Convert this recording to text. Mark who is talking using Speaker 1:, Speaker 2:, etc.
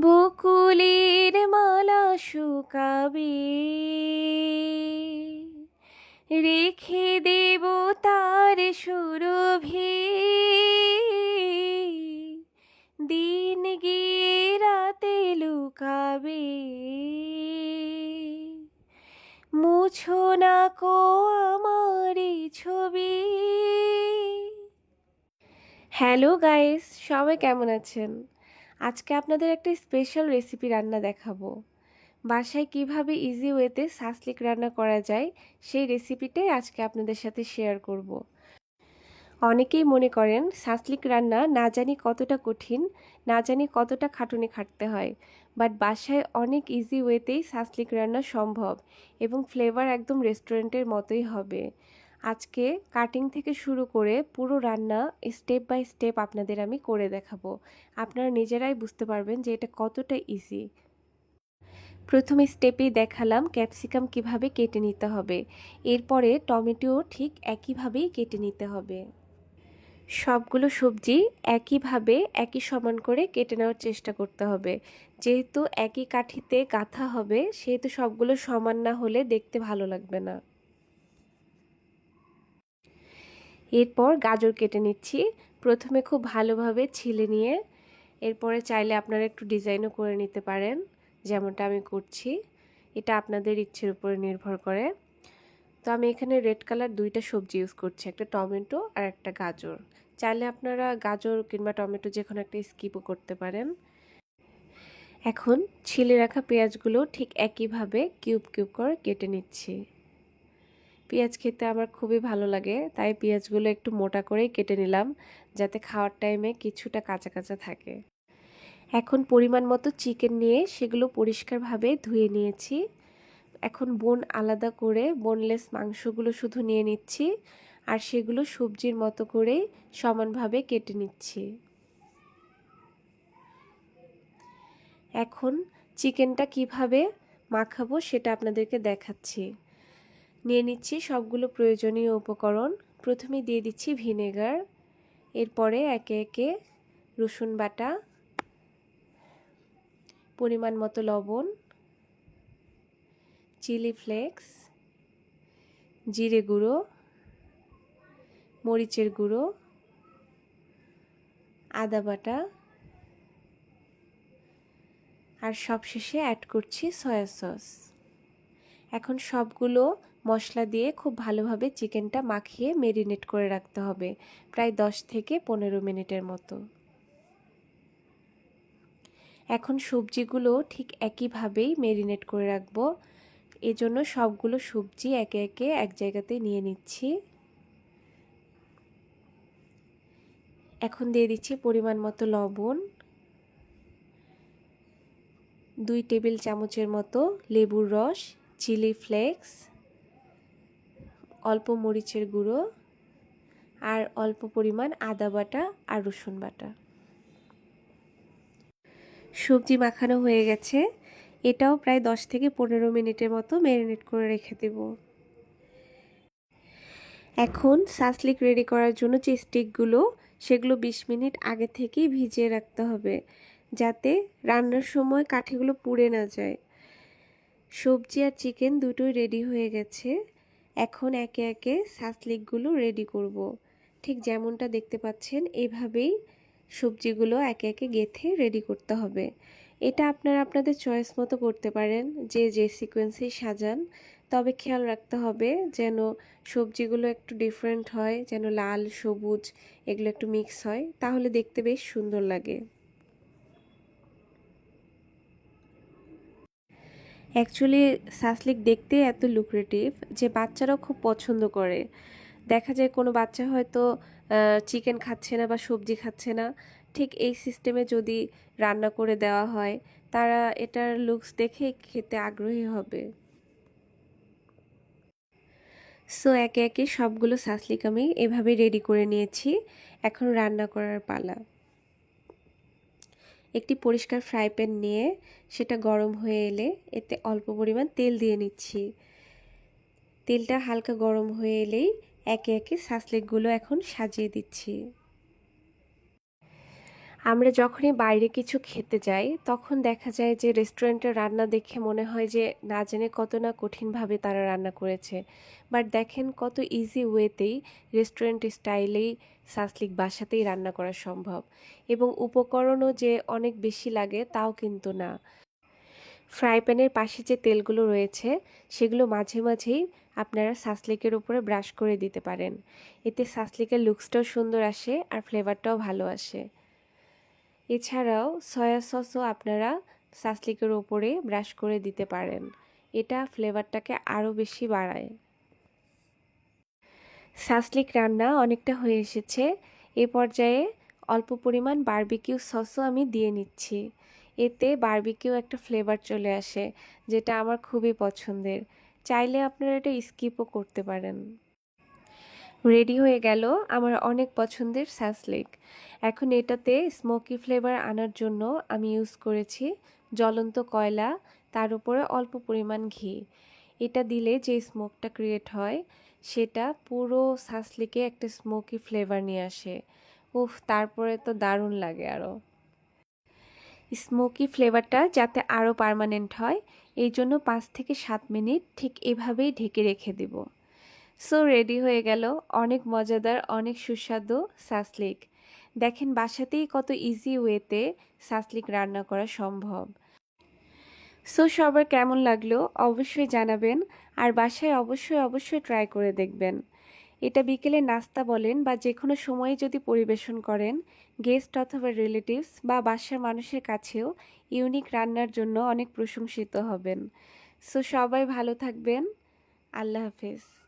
Speaker 1: বকুলের মালা শুকাবে। রেখে দেব তার সুরভি। দিন গিয়ে রাতে লুকাবে। মুছো না কো আমার ছবি। হ্যালো গাইস, সবাই কেমন আছেন? আজকে আপনাদের একটা স্পেশাল রেসিপি রান্না দেখাবো বাসায় কীভাবে ইজি ওয়েতে সাসলিক রান্না করা যায়, সেই রেসিপিটাই আজকে আপনাদের সাথে শেয়ার করব। অনেকেই মনে করেন সাসলিক রান্না না জানি কতটা কঠিন, না জানি কতটা খাটুনি খাটতে হয় বাট বাসায় অনেক ইজি ওয়েতেই সাসলিক রান্না সম্ভব এবং ফ্লেভার একদম রেস্টুরেন্টের মতোই হবে আজকে কাটিং থেকে শুরু করে পুরো রান্না স্টেপ বাই স্টেপ আপনাদের আমি করে দেখাবো। আপনারা নিজেরাই বুঝতে পারবেন যে এটা কতটা ইজি প্রথম স্টেপেই দেখালাম ক্যাপসিকাম কীভাবে কেটে নিতে হবে। এরপরে টমেটো ঠিক একইভাবেই কেটে নিতে হবে। সবগুলো সবজি একইভাবে একই সমান করে কেটে নেওয়ার চেষ্টা করতে হবে। যেহেতু একই কাঠিতে গাঁথা হবে, সেহেতু সবগুলো সমান না হলে দেখতে ভালো লাগবে না। এরপর গাজর কেটে নিচ্ছি। প্রথমে খুব ভালোভাবে ছিলে নিয়ে এরপরে চাইলে আপনারা একটু ডিজাইনও করে নিতে পারেন, যেমনটা আমি করছি। এটা আপনাদের ইচ্ছের উপরে নির্ভর করে। তো আমি এখানে রেড কালার দুইটা সবজি ইউজ করছি, একটা টমেটো আর একটা গাজর। চাইলে আপনারা গাজর কিংবা টমেটো যে কোনো একটা স্কিপও করতে পারেন। এখন ছিলে রাখা পেঁয়াজগুলো ঠিক একইভাবে কিউব কিউব করে কেটে নিচ্ছি। পেঁয়াজ খেতে আমার খুবই ভালো লাগে, তাই পেঁয়াজগুলো একটু মোটা করেই কেটে নিলাম, যাতে খাওয়ার টাইমে কিছুটা কাঁচা কাঁচা থাকে। এখন পরিমাণ মতো চিকেন নিয়ে সেগুলো পরিষ্কারভাবে ধুয়ে নিয়েছি। এখন বোন আলাদা করে বোনলেস মাংসগুলো শুধু নিয়ে নিচ্ছি, আর সেগুলো সবজির মতো করে সমানভাবে কেটে নিচ্ছি। এখন চিকেনটা কীভাবে মাখাবো সেটা আপনাদেরকে দেখাচ্ছি। নিয়ে নিচ্ছি সবগুলো প্রয়োজনীয় উপকরণ। প্রথমে দিয়ে দিচ্ছি ভিনেগার, এরপরে একে একে রসুন বাটা, পরিমাণ মতো লবণ, চিলি ফ্লেক্স, জিরে গুঁড়ো, মরিচের গুঁড়ো, আদা বাটা, আর সবশেষে অ্যাড করছি সয়া সস এখন সবগুলো মশলা দিয়ে খুব ভালোভাবে চিকেনটা মাখিয়ে মেরিনেট করে রাখতে হবে, প্রায় দশ থেকে পনেরো মিনিটের মতো। এখন সবজিগুলো ঠিক একইভাবেই মেরিনেট করে রাখব। এজন্য সবগুলো সবজি একে একে এক জায়গাতে নিয়ে নিচ্ছি। এখন দিয়ে দিচ্ছি পরিমাণ মতো লবণ। দুই টেবিল চামচের মতো লেবুর রস, চিলি ফ্লেক্স। অল্প মরিচের গুঁড়ো আর অল্প পরিমাণ আদা বাটা আর রসুন বাটা। সবজি মাখানো হয়ে গেছে। এটাও প্রায় দশ থেকে পনেরো মিনিটের মতো ম্যারিনেট করে রেখে দেব। এখন সাসলিক রেডি করার জন্য যে স্টিকগুলো, সেগুলো বিশ মিনিট আগে থেকেই ভিজিয়ে রাখতে হবে, যাতে রান্নার সময় কাঠিগুলো পুড়ে না যায়। সবজি আর চিকেন দুটোই রেডি হয়ে গেছে। এখন একে একে সাসলিকগুলো রেডি করব। ঠিক যেমনটা দেখতে পাচ্ছেন, এভাবেই সবজিগুলো একে একে গেথে রেডি করতে হবে। এটা আপনারা আপনাদের চয়েস মতো করতে পারেন, যে যে সিকোয়েন্সেই সাজান। তবে খেয়াল রাখতে হবে যেন সবজিগুলো একটু ডিফারেন্ট হয়, যেন লাল, সবুজ, এগুলো একটু মিক্স হয়। তাহলে দেখতে বেশ সুন্দর লাগে। অ্যাকচুয়ালি সাসলিক দেখতে এত লুক্রেটিভ যে বাচ্চারাও খুব পছন্দ করে। দেখা যায় কোনো বাচ্চা হয়তো চিকেন খাচ্ছে না বা সবজি খাচ্ছে না। ঠিক এই সিস্টেমে যদি রান্না করে দেওয়া হয়, তারা এটার লুকস দেখে খেতে আগ্রহী হবে। সো একে একে সবগুলো সাসলিক আমি এভাবে রেডি করে নিয়েছি। এখন রান্না করার পালা। একটি পরিষ্কার ফ্রাই প্যান নিয়ে সেটা গরম হয়ে এলে এতে অল্প পরিমাণ তেল দিয়ে নিচ্ছি। তেলটা হালকা গরম হয়ে এলেই একে একে সাসলেকগুলো এখন সাজিয়ে দিচ্ছি। আমরা যখনই বাইরে কিছু খেতে যাই, তখন দেখা যায় যে রেস্টুরেন্টের রান্না দেখে মনে হয় যে না জেনে কত না কঠিনভাবে তারা রান্না করেছে। বাট দেখেন কত ইজি ওয়েতেই রেস্টুরেন্ট স্টাইলেই সাসলিক বাসাতেই রান্না করা সম্ভব। এবং উপকরণও যে অনেক বেশি লাগে তাও কিন্তু না। ফ্রাই প্যানের পাশে যে তেলগুলো রয়েছে, সেগুলো মাঝে মাঝেই আপনারা সাসলিকের উপরে ব্রাশ করে দিতে পারেন। এতে সাসলিকের লুকসটাও সুন্দর আসে আর ফ্লেভারটাও ভালো আসে। এছাড়াও সয়া সসও আপনারা সাসলিকের ওপরে ব্রাশ করে দিতে পারেন। এটা ফ্লেভারটাকে আরও বেশি বাড়ায়। সাসলিক রান্না অনেকটা হয়ে এসেছে। এ পর্যায়ে অল্প পরিমাণ বারবিকিউ সসও আমি দিয়ে নিচ্ছি। এতে বারবিকিউ একটা ফ্লেভার চলে আসে, যেটা আমার খুবই পছন্দের। চাইলে আপনারা এটা স্কিপও করতে পারেন। রেডি হয়ে গেল আমার অনেক পছন্দের স্যাসলিক। এখন এটাতে স্মোকি ফ্লেভার আনার জন্য আমি ইউজ করেছি জ্বলন্ত কয়লা, তার উপরে অল্প পরিমাণ ঘি। এটা দিলে যে স্মোকটা ক্রিয়েট হয়, সেটা পুরো সাসলিকে একটা স্মোকি ফ্লেভার নিয়ে আসে। উফ, তারপরে তো দারুণ লাগে আরও স্মোকি ফ্লেভারটা যাতে আরও পারমানেন্ট হয়, এই জন্য পাঁচ থেকে সাত মিনিট ঠিক এভাবেই ঢেকে রেখে দেব। সো রেডি হয়ে গেল। অনেক মজাদার, অনেক সুস্বাদু সাসলিক দেখেন বাসাতেই কত ইজি ওয়েতে সাসলিক রান্না করা সম্ভব। সো সবার কেমন লাগল অবশ্যই জানাবেন। আর বাসায় অবশ্যই অবশ্যই ট্রাই করে দেখবেন। এটা বিকেলে নাস্তা বলেন বা যে কোনো সময়ে যদি পরিবেশন করেন গেস্ট অথবা রিলেটিভস বা বাসার মানুষের কাছেও ইউনিক রান্নার জন্য অনেক প্রশংসিত হবেন। সো সবাই ভালো থাকবেন। আল্লাহ হাফেজ।